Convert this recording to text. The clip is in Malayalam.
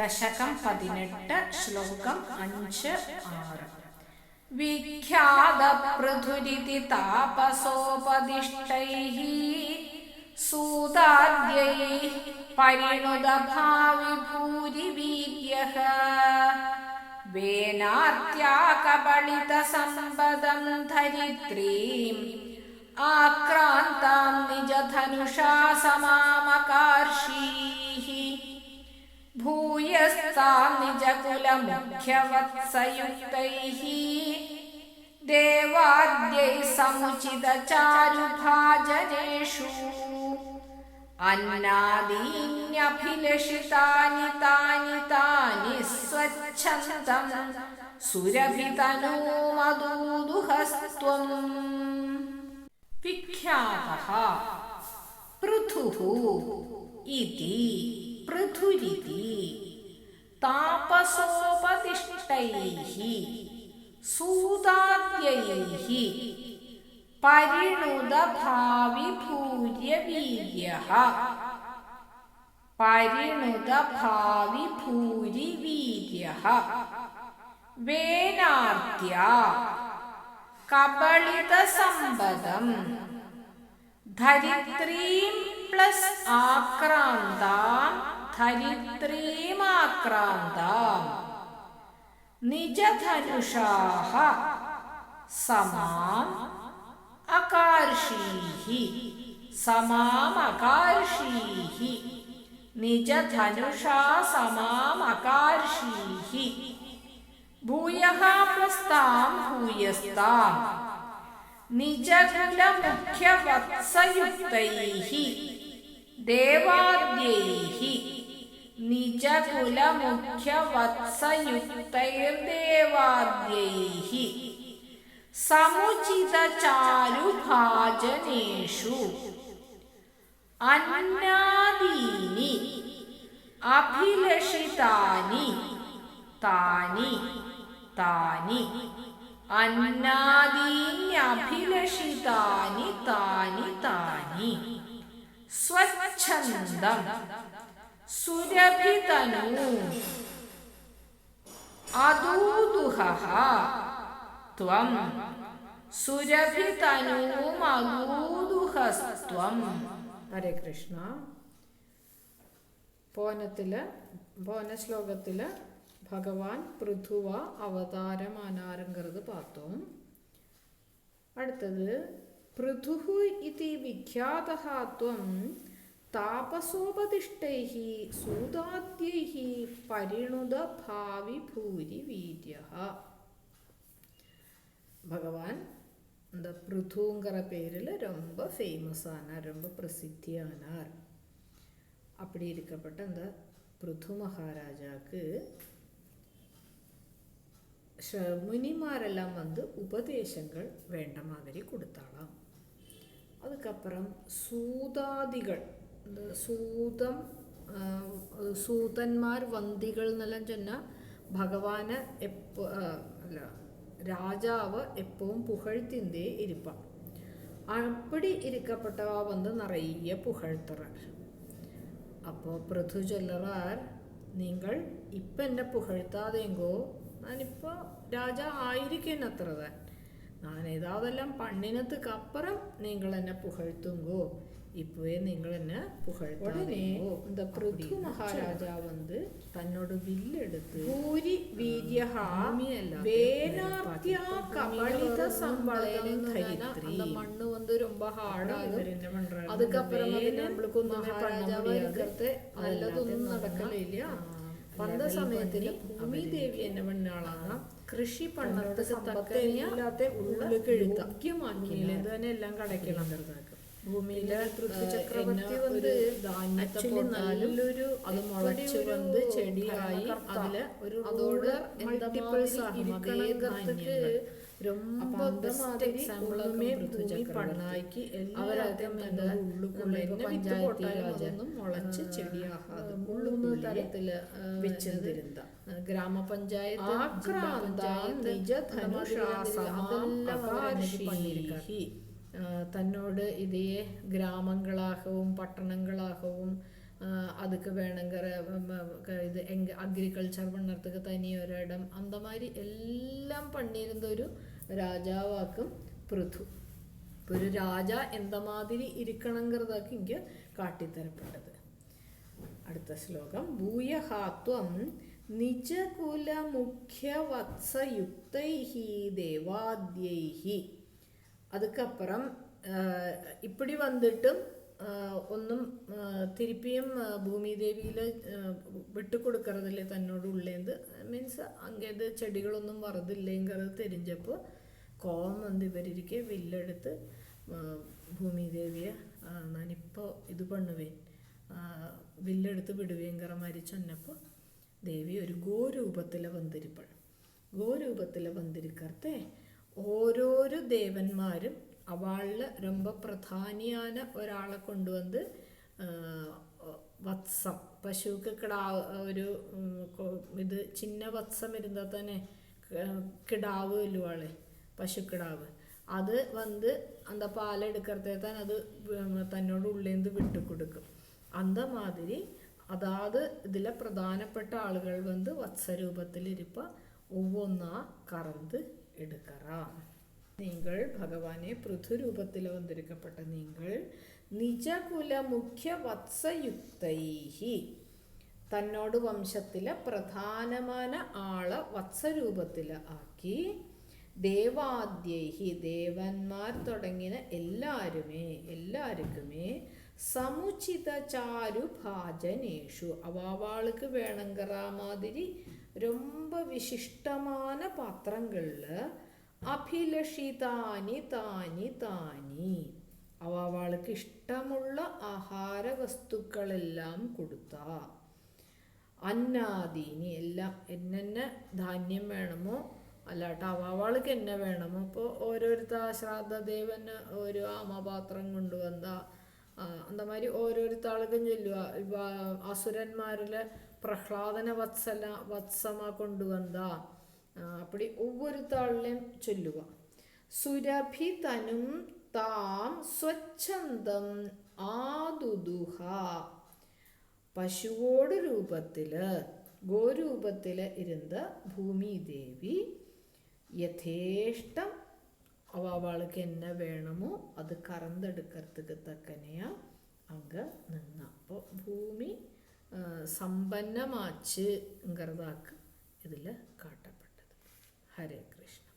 दशकं पदिनेट्ट श्लोकम् अञ्च आर्। विख्यातपृथुरिति तापसोपदिष्टैः सूताद्यैः परिणुदभाविभूरिवीर्यः। वेनार्त्याकबलितसम्पदं धरित्रीम् आक्रान्तां निजधनुषा समामकार्षी। ഭൂയസ്താം നിജകുലമുഖ്യവത്സയുക്തൈः ദേവാദ്യൈ സമുചിതചാരുഭാജനേഷു അന്നാദീന്യഭിലഷിതാനി താനി താനി സ്വച്ഛന്തം. സുരഭിതനൂമദൂദുഹസ്ത്വം വിഖ്യാതഃ പൃഥുഃ. ഇതി പൃഥുരിതി. താപസോപതിഷ്ടൈः സൂതാദ്യൈः പരിണുതഭാവി ഭൂര്യവീര്യഃ പരിണുതഭാവി ഭൂരിവീര്യഃ വേനാർത്യ കബളിതസമ്പദം ധരിത്രീം പ്ലസ് ആക്രാന്താം ധരിത്രീമാക്രാന്താം നിജധനുഷാഹ സമാം അകാർഷീः സമാമകാർഷീः നിജധനുഷാ സമാമകാർഷീः ഭൂയഃ പ്ലസ്താം ഭൂയസ്താം നിജകുലമുഖ്യവത്സയുക്തൈഹി ദേവാദ്യൈः നിജകുലമുഖ്യവത്സയുക്തൈർദേവാദ്യൈः സമുചിതചാരുഭാജനേഷു അന്നാദീനി അഭിലഷിതാനി താനി താനി അന്നാദീന്യഭിലഷിതാനി താനി താനി സ്വച്ഛന്തം സുരഭിതനു അദൂതുഹ ത്വം സുരഭിതനൂമദൂദുഹസ്ത്വം ഹരേ കൃഷ്ണ. പോനത്തിൽ പോന ശ്ലോകത്തിൽ ഭഗവാൻ പൃഥുവ അവതാരമാനാരങ്കറത് പാത്തും അടുത്തത് പൃഥുഹു ഇതി വിഖ്യാതഃ ത്വം താപസോപദിഷ്ടൈः സൂതാദ്യൈः പരിണുത ഭാവി ഭൂരി വീര്യഃ பகவான் இந்த பிருதுங்கிற பேரில் ரொம்ப ஃபேமஸ் ஆனார் ரொம்ப பிரசித்தியானார் அப்படி இருக்கப்பட்ட அந்த பிருது மகாராஜாவுக்கு முனிமாரெல்லாம் வந்து உபதேசங்கள் வேண்ட மாதிரி கொடுத்தாளாம் அதுக்கப்புறம் சூதாதிகள் സൂതം സൂതന്മാർ വന്തികൾ എന്നെല്ലാം ചെന്നാൽ ഭഗവാന് എപ്പോ അല്ല രാജാവ് എപ്പോഴും പുകഴ്ത്തിന്റെ ഇരിപ്പ. അപ്പടി ഇരിക്കപ്പെട്ടവ വന്ന് നിറയെ പുകഴ്ത്തറാർ അപ്പോൾ പൃഥു ചൊല്ലറാർ നിങ്ങൾ ഇപ്പം എന്നെ പുകഴ്ത്താതെങ്കോ ഞാനിപ്പോൾ രാജ ആയിരിക്കും അത്ര. താൻ ഞാൻ ഏതാതെല്ലാം പണ്ണിനത്തുക്കപ്പുറം നിങ്ങൾ എന്നെ പുകഴ്ത്തുങ്കോ? இப்பவே நீங்கள் என்ன புகழ்த்தாதே இந்த பிருது மகாராஜா வந்து தன்னோட வில் எடுத்து பூரி வீரியஹா வேனார்த்தியா கபளித சம்பளம் ധരിത്രി அந்த மண்ணு வந்து ரொம்ப ஹார்டாகும் அதுக்கப்புறம் நம்மளுக்கு ஒண்ணுமே பண்ண முடியாது നല്ലതൊന്നും നടക്കലില്ല വന്ന സമയത്തിൽ ഭൂമി ദേവി എന്നെ പണ്ണാളാണ് കൃഷി പണ്ണത്തുക്ക് തക്കല്ലാത്ത ഉള്ളിലേക്ക് എഴുതാക്കിയമാക്കിയില്ല ഇത് തന്നെ എല്ലാം കടയ്ക്കണം ഭൂമിയിലെ പൃഥ്വി ചക്രവർത്തി വന്ന് ആക്ച്വലി നല്ലൊരു അത് മുളച്ച് വന്ന് ചെടിയായി അതില് ഒരു അതോട് മൾട്ടിപ്പിൾസ് അതേ ധാന്യങ്ങൾ ரொம்ப பெஸ்ட் എക്സാമ്പിളൊക്കെ ഭൂമി പണ്ണാക്കി എല്ലാവരും ഉള്ളുക്കുള്ള പഞ്ചായത്തി രാജൊന്നും മുളച്ച് ചെടിയാകാതെ ഉള്ളുന്ന തരത്തില് വെച്ചിരുന്ന ഗ്രാമപഞ്ചായത്ത് പഞ്ചായത്ത് നിജധനുഷാസമാ തന്നോട് ഇതേ ഗ്രാമങ്ങളാകവും പട്ടണങ്ങളാകവും അതൊക്കെ വേണമെങ്കിൽ ഇത് എങ് അഗ്രികൾച്ചർ പണ്ണർത്തക്ക് തനി ഒരിടം അന്തമാതിരി എല്ലാം പണിയിരുന്ന ഒരു രാജാവാക്കും പൃഥു. ഇപ്പൊ ഒരു രാജ എന്തമാതിരി ഇരിക്കണങ്കറതാക്കി എനിക്ക് കാട്ടിത്തരപ്പെട്ടത്. അടുത്ത ശ്ലോകം. ഭൂയഹാത്വം നിജകുല മുഖ്യ വത്സയുക്തൈഹി ദേവാദ്യൈഹി. அதுக்கப்புறம் ஆஹ், இப்படி வந்துட்டும் ஆஹ், ഒന്നും ആഹ്, തിരുപ്പിയും ആഹ്, ഭൂമി ദേവിയിൽ വിട്ടു കൊടുക്കറതില്ലേ തന്നോട് ഉള്ളേന്ത് മീൻസ് അങ്ങേത് ചെടികളൊന്നും വറതില്ലേങ്കത് തെരിഞ്ഞപ്പോൾ കോം വന്ന് ഇവരിരിക്കെ വില്ലെടുത്ത് ആഹ്, ഭൂമി ദേവിയെ ആഹ്, ഞാനിപ്പോൾ ഇത് പണ്ണുവേൻ ആഹ്, വില്ലെടുത്ത് വിടുവേങ്കറ മാതിരി ചൊന്നപ്പോൾ ദേവി ഒരു ഗോരൂപത്തിൽ വന്നിരിപ്പൾ ഗോരൂപത്തിൽ വന്നിരിക്കർത്തേ ഓരോരു ദേവന്മാരും അവളിൽ രൊമ്പ പ്രധാനിയാന ഒരാളെ കൊണ്ടുവന്ന് വത്സം. പശുക്കിടാവ് ഒരു ഇത് ചിന്ന വത്സം ഇരുന്നാൽ തന്നെ കിടാവ് പശു പശുക്കിടാവ്. അത് വന്ന് അന്ത പാലെടുക്കത്തെ തന്നെ അത് തന്നോട് ഉള്ളേന്ത് വിട്ടു കൊടുക്കും അന്ത മാതിരി അതാത് ഇതിലെ പ്രധാനപ്പെട്ട ആളുകൾ വന്ന് വത്സരൂപത്തിലിരിപ്പ ഒവ്വൊന്നാ കറന്ത് എടുക്കറാം. നിങ്ങൾ ഭഗവാനെ പൃഥുരൂപത്തിൽ അവതരിക്കപ്പെട്ട നിങ്ങൾ നിജകുല മുഖ്യ വത്സയുക്തൈഹി തന്നോട് വംശത്തിലെ പ്രധാനമായ ആളെ വത്സരൂപത്തിൽ ആക്കി ദേവാദ്യൈഹി ദേവന്മാർ തുടങ്ങിയ എല്ലാവരുമേ എല്ലാവർക്കുമേ സമുചിത ചാരു ഭാജനേഷു അവാവാൾക്ക് വേണങ്കറാമാതിരി ரொம்ப விசிஷ்டமான பாத்திரங்கள்ல അഭിലഷിതാനി താനി താനി അവ അവൾക്ക് ഇഷ്ടമുള്ള ആഹാര വസ്തുക്കളെല്ലാം കൊടുത്ത അന്നാദീനി എല്ലാം എന്നെന്ന ധാന്യം വേണമോ അല്ലാട്ട് അവൾക്ക് എന്നെ വേണമോ ഇപ്പോൾ ഓരോരുത്ത ശ്രാദ്ധദേവന് ഒരു ആമപാത്രം കൊണ്ടുവന്ന ആ, அந்த மாதிரி ഓരോരുത്താളും ചൊല്ലുക ഇവ പ്രഹ്ലാദന വത്സല വത്സമ கொண்டு അപ്പടി அப்படி താളിലും ചൊല്ലുക. സുരഭി തനും താം സ്വച്ഛന്തം ആദുദുഹ. പശുവോട് രൂപത്തിൽ ഗോരൂപത്തിൽ ഇരുന്ന് ഭൂമിദേവി യഥേഷ്ടം അവൾക്ക് എന്നെ വേണമോ? അത് കറന്തെടുക്കത്തക്കനെയാ അങ്ങ് നിന്ന. അപ്പോൾ ഭൂമി സമ്പന്നമാച്ച് ഗർദാക്ക് ഇതിൽ കാട്ടപ്പെട്ടത്. ഹരേ കൃഷ്ണ.